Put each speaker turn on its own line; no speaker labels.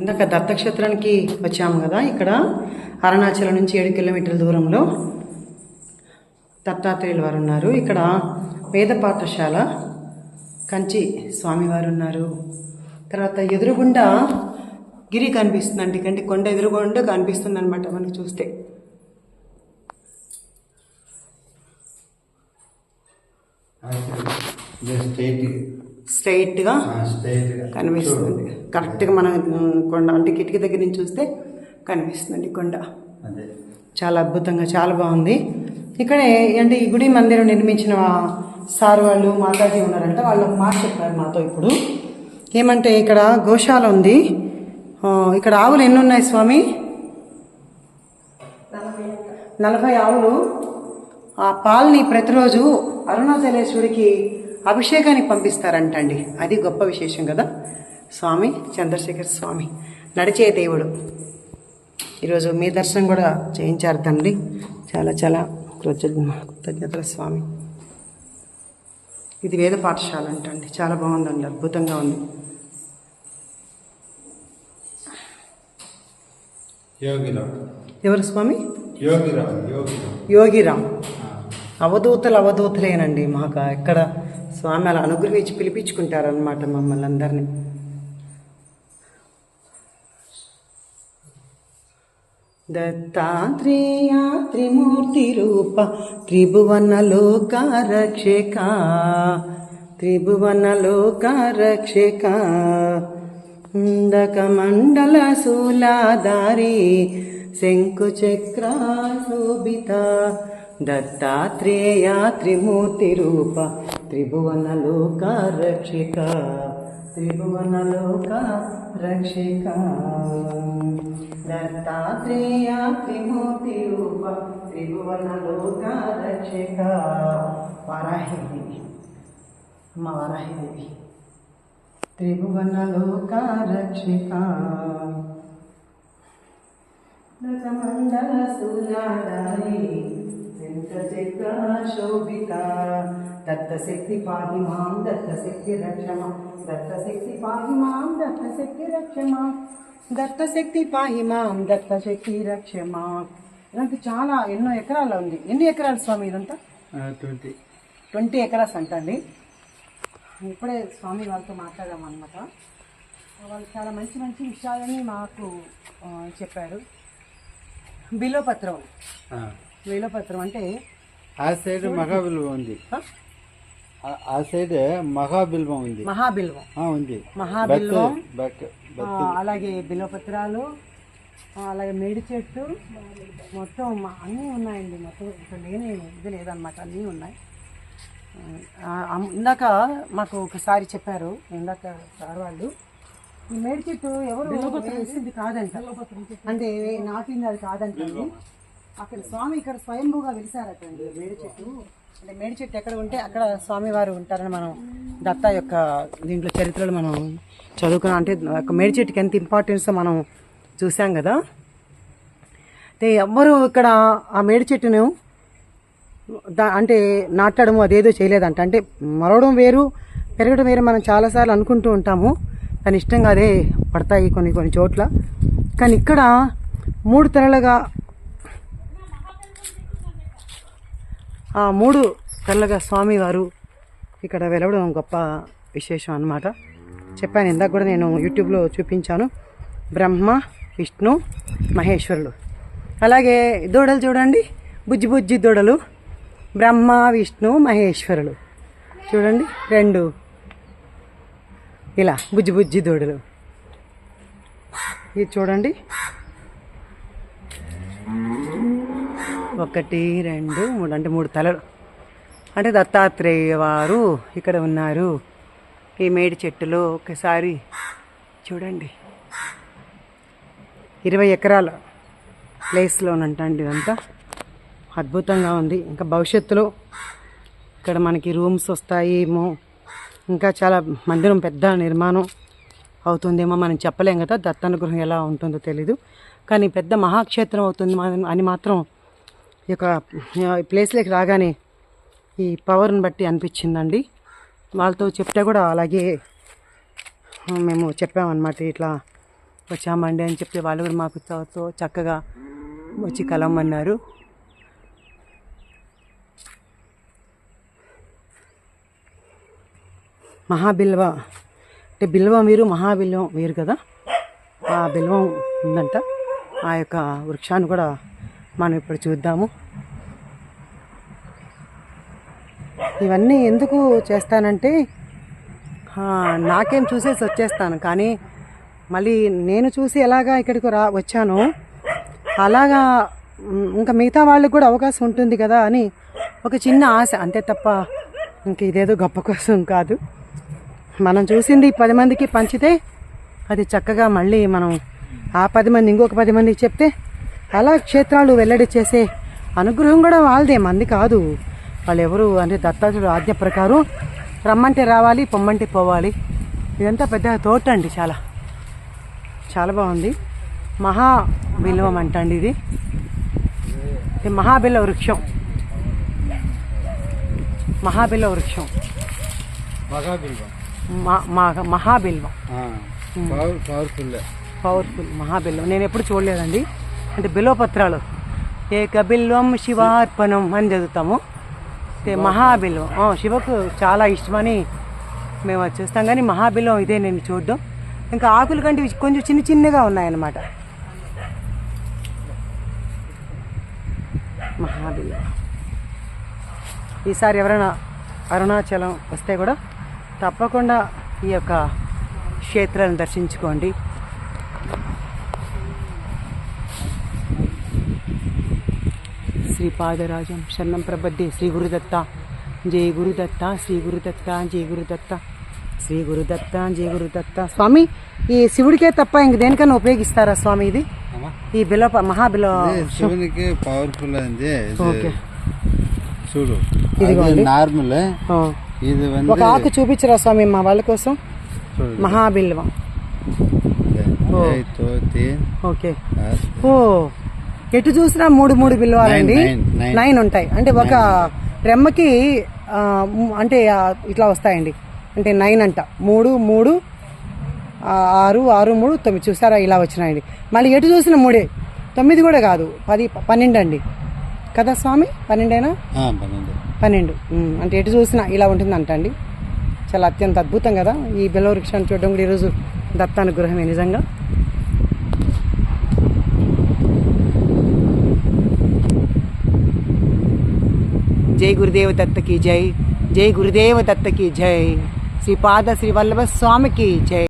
ఇందాక దత్తక్షేత్రానికి వచ్చాము కదా ఇక్కడ అరుణాచలం నుంచి ఏడు కిలోమీటర్ల దూరంలో దత్తాత్రేయులు వారు ఉన్నారు. ఇక్కడ వేద పాఠశాల కంచి స్వామివారు ఉన్నారు. తర్వాత ఎదురుగుండా గిరి కనిపిస్తుందండి కంటే కొండ ఎదురుగుండా కనిపిస్తుంది అనమాట మనకి చూస్తే.
స్టేట్
స్ట్రైట్గా కనిపిస్తుంది. కరెక్ట్గా మనం కొండ అంటే కిటికీ దగ్గర నుంచి చూస్తే కనిపిస్తుందండి కొండ. చాలా అద్భుతంగా చాలా బాగుంది. ఇక్కడే అంటే ఈ గుడి మందిరం నిర్మించిన సార్ వాళ్ళు మాతాజీ ఉన్నారంట వాళ్ళు మాట చెప్పారు మాతో ఇప్పుడు. ఏమంటే ఇక్కడ గోశాల ఉంది. ఇక్కడ ఆవులు ఎన్ని ఉన్నాయి స్వామి? నలభై ఆవులు. ఆ పాలని ప్రతిరోజు అరుణాచలేశ్వరికి అభిషేకానికి పంపిస్తారంటండి. అది గొప్ప విశేషం కదా? స్వామి చంద్రశేఖర్ స్వామి నడిచే దేవుడు. ఈరోజు మీ దర్శనం కూడా చేయించారు తండ్రి. చాలా చాలా కృతజ్ఞ కృతజ్ఞతల స్వామి. ఇది వేద పాఠశాల అంటండి. చాలా బాగుందండి అద్భుతంగా ఉంది. ఎవరు స్వామి?
యోగిరావు
యోగిరామ్. అవధూతలు అవధూతలేనండి మాకు. ఎక్కడ స్వామి అలా అనుగ్రహించి పిలిపించుకుంటారనమాట మమ్మల్ని అందరినీ. దత్తాత్రేయ త్రిమూర్తి రూప త్రిభువన లోక రక్షక త్రిభువన లోక రక్షక ఇందక మండల శూలాధారి శంకు శోభిత దత్తాత్రేయ త్రిమూర్తి రూప త్రిభువనలోక రక్షిక త్రిభువనలోక రక్షిక దత్తాత్రేయ త్రిమూర్తి రూప త్రిభువనలోక రక్షిక రక్షక వారాహిదేవి అమ్మ వారాహిదేవి. త్రిభువనలోక రక్షిక రక్షక దశమండల సూర్యాదారి శోభిత దత్తశక్తి పాహి మాం దత్తశక్తి రక్షమా దత్తశక్తి పాహి మాం దత్తశక్తి రక్షమా దత్తశక్తి పాహి మాం దత్తశక్తి రక్షమా ఇదంతా చాలా ఎన్నో ఎకరాలు ఉంది. ఎన్ని ఎకరాలు స్వామి ఇదంతా?
ట్వంటీ.
ట్వంటీ ఎకరాస్ అంటండి. ఇప్పుడే స్వామి వాళ్ళతో మాట్లాడాము అనమాట వాళ్ళు చాలా మంచి మంచి విషయాలని మాకు చెప్పారు. బిలోపత్రం. బిలోపత్రం అంటే
ఆ సైడ్ మహాబిల్వం ఉంది.
ఆ,
సైడ్ మహాబిల్వం ఉంది.
మహాబిల్వం.
ఆ, ఉంది.
మహాబిల్వం. అలాగే బిలోపత్రాలు అలాగే మేడి చెట్టు. మొత్తం అన్నీ ఉన్నాయండి. మొత్తం ఇక్కడ లేని ఇది లేదన్నమాట. అన్నీ ఉన్నాయి. ఇందాక మాకు ఒకసారి చెప్పారు. ఇందాక సార్ వాళ్ళు. ఈ మేడి చెట్టు ఎవరు వేసింది కాదంట. అంటే నాటింది అది కాదంటండి అక్కడ స్వామి ఇక్కడ స్వయంభూగా వెలిసారటండి మేడి చెట్టు అంటే మేడి చెట్టు ఎక్కడ ఉంటే అక్కడ స్వామివారు ఉంటారని మనం దత్త యొక్క దీంట్లో చరిత్రలో మనం చదువుకున్నాం. అంటే ఒక మేడి చెట్టుకి ఎంత ఇంపార్టెన్స్ మనం చూసాం కదా. అయితే ఎవ్వరు ఇక్కడ ఆ మేడి చెట్టును దా అంటే నాటడము అదేదో చేయలేదంట. అంటే మరవడం వేరు పెరగడం వేరు మనం చాలాసార్లు అనుకుంటూ ఉంటాము. కానీ ఇష్టంగా అదే పడతాయి కొన్ని కొన్ని చోట్ల. కానీ ఇక్కడ మూడు తెరలుగా ఆ మూడు కళ్ళగా స్వామివారు ఇక్కడ వెలవడం గొప్ప విశేషం అన్నమాట. చెప్పాను ఇందాక కూడా నేను యూట్యూబ్లో చూపించాను. బ్రహ్మ విష్ణు మహేశ్వరులు. అలాగే దూడలు చూడండి. బుజ్జి బుజ్జి దూడలు. బ్రహ్మ విష్ణు మహేశ్వరులు. చూడండి. రెండు. ఇలా బుజ్జి బుజ్జి దూడలు. ఇది చూడండి. ఒకటి రెండు మూడు అంటే మూడు తలలు. అంటే దత్తాత్రేయ వారు ఇక్కడ ఉన్నారు. ఈ మేడి చెట్టులో ఒకసారి చూడండి. ఇరవై ఎకరాల ప్లేస్లోనంటండి ఇదంతా. అద్భుతంగా ఉంది. ఇంకా భవిష్యత్తులో ఇక్కడ మనకి రూమ్స్ వస్తాయేమో. ఇంకా చాలా మందిరం పెద్ద నిర్మాణం అవుతుందేమో మనం చెప్పలేం కదా. దత్తానుగ్రహం ఎలా ఉంటుందో తెలీదు. కానీ పెద్ద మహాక్షేత్రం అవుతుంది మా- అని మాత్రం యొక్క ప్లేస్లోకి రాగానే ఈ పవర్ని బట్టి అనిపించిందండి. వాళ్ళతో చెప్తే కూడా అలాగే మేము చెప్పామన్నమాట ఇట్లా వచ్చామండి అని చెప్తే వాళ్ళు కూడా మాకు తో చక్కగా వచ్చి కలవమన్నారు. మహాబిల్వ అంటే బిల్వం వీరు మహాబిల్వం వేరు కదా? ఆ బిల్వం ఉందంట. ఆ యొక్క వృక్షాన్ని కూడా మనం ఇప్పుడు చూద్దాము. ఇవన్నీ ఎందుకు చేస్తానంటే నాకేం చూసేసి వచ్చేస్తాను. కానీ మళ్ళీ నేను చూసి ఎలాగా ఇక్కడికి రా వచ్చానో అలాగా ఇంకా మిగతా వాళ్ళకి కూడా అవకాశం ఉంటుంది కదా అని ఒక చిన్న ఆశ. అంతే తప్ప ఇంక ఇదేదో గొప్ప కోసం కాదు. మనం చూసింది పది మందికి పంచితే అది చక్కగా మళ్ళీ మనం ఆ పది మంది ఇంకొక పది మందికి చెప్తే అలా క్షేత్రాలు వెల్లడి చేసే అనుగ్రహం కూడా వాళ్ళదే మంది కాదు. వాళ్ళు ఎవరు అంటే దత్తాత్రుడు ఆజ్ఞ ప్రకారం రమ్మంటే రావాలి పొమ్మంటే పోవాలి. ఇదంతా పెద్ద తోట అండి చాలా. చాలా బాగుంది. మహా బిల్వం అంటండి ఇది. ఇది మహాబిల్వ వృక్షం. మహాబిల్వ వృక్షం. మహాబిల్వం.
Power powerful.
పవర్ఫుల్ మహాబిల్వం. నేను ఎప్పుడు చూడలేదండి. అంటే బిల్వపత్రాలు. ఏక బిల్వం శివార్పణం అని చదువుతాము. అంటే మహాబిల్వం. శివకు చాలా ఇష్టమని మేము అది చూస్తాం. కానీ మహాబిల్వం ఇదే నేను చూడడం. ఇంకా ఆకులు కంటే కొంచెం చిన్న చిన్నగా ఉన్నాయన్నమాట. మహాబిల్వం. ఈసారి ఎవరైనా అరుణాచలం వస్తే కూడా తప్పకుండా ఈ యొక్క క్షేత్రాన్ని దర్శించుకోండి. శ్రీపాదరాజం శరణం ప్రబద్ధే. శ్రీ గురుదత్త జయ గురుదత్త శ్రీ గురుదత్త జయ గురుదత్త శ్రీ గురుదత్త జయ గురుదత్త. స్వామి ఈ శివుడికే తప్ప ఇంక దేనికన్నా ఉపయోగిస్తారా స్వామి ఇది? ఈ బిల మహాబిల
శివునికి పవర్ఫుల్ అండి.
ఓకే.
చూడు. ఇది నార్మల్ ఇది
ఒక ఆకు చూపించరా స్వామి మా వాళ్ళ కోసం? మహాబిల్వం. ఓకే. ఓ. ఎటు చూసినా మూడు మూడు బిల్వాలండి
నైన్,
ఉంటాయి. అంటే ఒక రెమ్మకి అంటే ఇట్లా వస్తాయండి. అంటే నైన్ అంట. మూడు మూడు ఆరు ఆరు మూడు తొమ్మిది. చూసారా? ఇలా వచ్చినాయండి. మళ్ళీ ఎటు చూసిన మూడే. తొమ్మిది కూడా కాదు. పది పన్నెండు అండి. కదా స్వామి? పన్నెండేనా?
పన్నెండు.
అంటే ఎటు చూసినా ఇలా ఉంటుందంట అండి చాలా అత్యంత అద్భుతం కదా. ఈ బిల్వ వృక్షాన్ని చూడడం కూడా ఈరోజు దత్తానుగ్రహమే నిజంగా. जय गुरुदेव दत्त की जय जय गुरुदेव दत्त की जय। श्रीपाद श्रीवल्लभ स्वामी की जय।